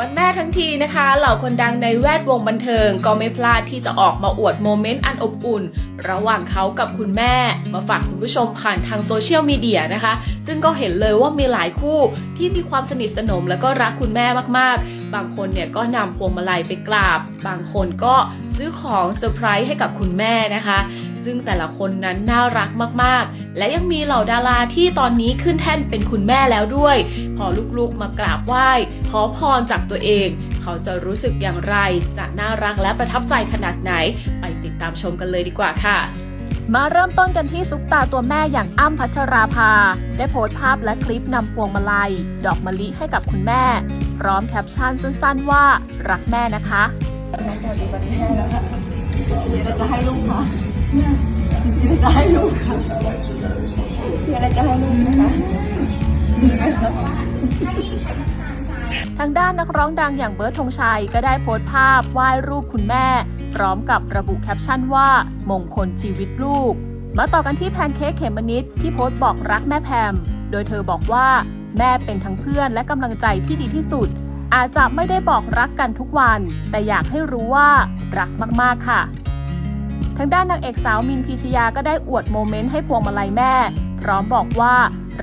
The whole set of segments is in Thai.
วันแม่ทั้งทีนะคะ เหล่าคนดังในแวดวงบันเทิงก็ไม่พลาดที่จะออกมาอวดโมเมนต์อันอบอุ่น ระหว่างเขากับคุณแม่ มาฝากคุณผู้ชมผ่านทางโซเชียลมีเดียนะคะ ซึ่งก็เห็นเลยว่ามีหลายคู่ที่มีความสนิทสนมและก็รักคุณแม่มากๆ บางคนเนี่ยก็นำพวงมาลัยไปกราบ บางคนก็ซื้อของเซอร์ไพรส์ให้กับคุณแม่นะคะ ซึ่งแต่ละคนนั้นน่ารักมากๆ และยังมีเหล่าดาราที่ตอนนี้ขึ้นแท่นเป็นคุณแม่แล้วด้วย พอลูกๆมากราบไหว้ ขอพรจากตัวเอง เขาจะรู้สึกอย่างไร จะน่ารักและประทับใจขนาดไหน ไปติดตามชมกันเลยดีกว่าค่ะมาเริ่มต้นกันที่ซุปตาตัวแม่อย่างอ้ำพัชราภา ได้โพสต์ภาพและคลิปนำพวงมาลัย ดอกมะลิให้กับคุณแม่ ร้อมแคปชั่นสั้นๆว่า รักแม่นะคะสวัสดีวันแม่แล้วค่ะมีอะไรจะให้ลูกคะมีอะไรจะให้ลูกคะมีอะไรจะให้ลูกนะคะทางด้านนักร้องดังอย่างเบิร์ดธงชัยก็ได้โพสต์ภาพไหว้รูปคุณแม่ พร้อมกับระบุแคปชั่นว่า มงคลชีวิตลูก มาต่อกันที่แพนเค้กเขมมะนิดที่โพสต์บอกรักแม่แพม โดยเธอบอกว่า แม่เป็นทั้งเพื่อนและกำลังใจที่ดีที่สุด อาจจะไม่ได้บอกรักกันทุกวัน แต่อยากให้รู้ว่ารักมากๆค่ะ ทางด้านนางเอกสาวมินพีชยาก็ได้อวดโมเมนต์ให้พวงมาลัยแม่ พร้อมบอกว่า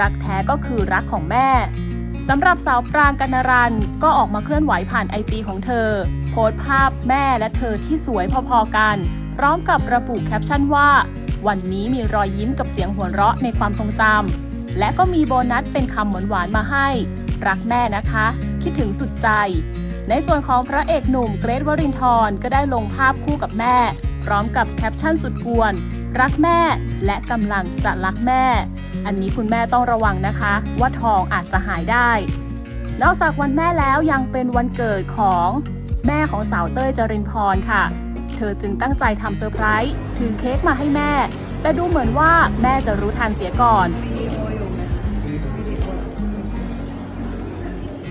รักแท้ก็คือรักของแม่สำหรับสาวปรางกัณรันก็ออกมาเคลื่อนไหวผ่านไอจีของเธอ โพสต์ภาพแม่และเธอที่สวยพอๆกัน พร้อมกับระบุแคปชั่นว่า วันนี้มีรอยยิ้มกับเสียงหัวเราะในความทรงจำ และก็มีโบนัสเป็นคำหวานๆมาให้ รักแม่นะคะ คิดถึงสุดใจ ในส่วนของพระเอกหนุ่มเกรทวรินทร์ก็ได้ลงภาพคู่กับแม่ พร้อมกับแคปชั่นสุดกวน รักแม่และกำลังจะรักแม่ อันนี้คุณแม่ต้องระวังนะคะ ว่าทองอาจจะหายได้ นอกจากวันแม่แล้วยังเป็นวันเกิดของแม่ของสาวเต้ยจรินพรค่ะ เธอจึงตั้งใจทำเซอร์ไพรส์ถือเค้กมาให้แม่ แต่ดูเหมือนว่าแม่จะรู้ทันเสียก่อน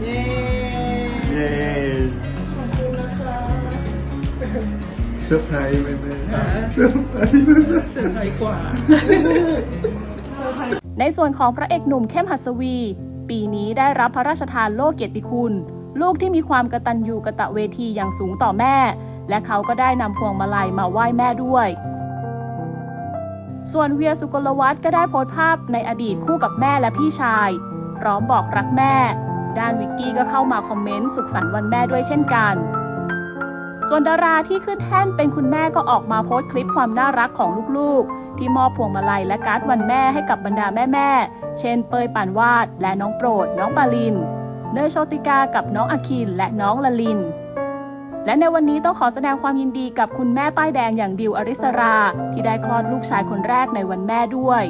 เย้เย้ขอบคุณนะคะเซอร์ไพรส์ไหมแม่เซอร์ไพรส์ไหมแม่เซอร์ไพรส์กว่า ในส่วนของพระเอกหนุ่มเข้มหัสวี ปีนี้ได้รับพระราชทานโล่เกียรติคุณ ลูกที่มีความกระตัญญูกระตะเวทีอย่างสูงต่อแม่ และเขาก็ได้นำพวงมาลัยมาไหว้แม่ด้วย ส่วนเวียสุกลวัฒน์ก็ได้โพสต์ภาพในอดีตคู่กับแม่และพี่ชาย พร้อมบอกรักแม่ ด้านวิกกี้ก็เข้ามาคอมเมนต์สุขสันต์วันแม่ด้วยเช่นกัน ส่วนดาราที่ขึ้นแท่นเป็นคุณแม่ก็ออกมาโพสต์คลิปความน่ารักของลูกๆ ที่มอบพวงมาลัยและการ์ดวันแม่ให้กับบรรดาแม่ๆ เช่นเปยปานวาด และน้องโปรด น้องปาลิน เนยโชติกากับน้องอาคินและน้องละลิน และในวันนี้ต้องขอแสดงความยินดีกับคุณแม่ป้ายแดงอย่างดิวอริสรา ที่ได้คลอดลูกชายคนแรกในวันแม่ด้วย